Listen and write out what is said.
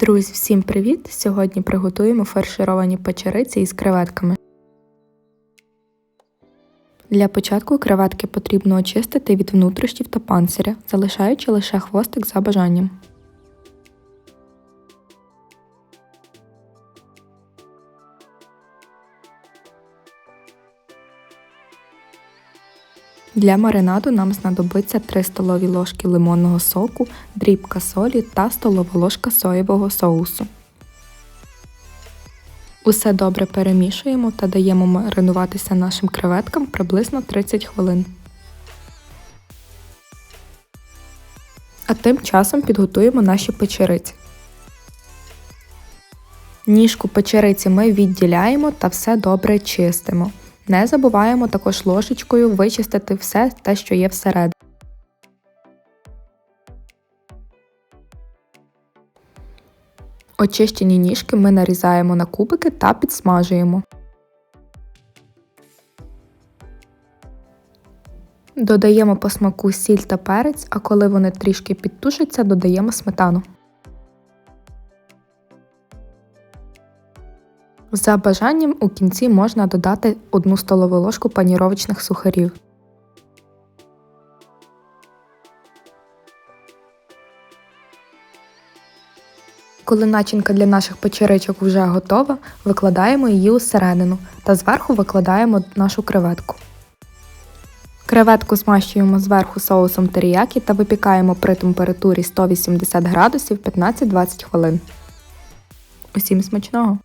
Друзі, всім привіт! Сьогодні приготуємо фаршировані печериці із креветками. Для початку креветки потрібно очистити від внутрішнів та панциря, залишаючи лише хвостик за бажанням. Для маринаду нам знадобиться 3 столові ложки лимонного соку, дрібка солі та столова ложка соєвого соусу. Усе добре перемішуємо та даємо маринуватися нашим креветкам приблизно 30 хвилин. А тим часом підготуємо наші печериці. Ніжку печериці ми відділяємо та все добре чистимо. Не забуваємо також ложечкою вичистити все те, що є всередині. Очищені ніжки ми нарізаємо на кубики та підсмажуємо. Додаємо по смаку сіль та перець, а коли вони трішки підтушаться, додаємо сметану. За бажанням у кінці можна додати 1 столову ложку паніровочних сухарів. Коли начинка для наших печеричок вже готова, викладаємо її усередину та зверху викладаємо нашу креветку. Креветку змащуємо зверху соусом теріякі та випікаємо при температурі 180 градусів 15-20 хвилин. Усім смачного!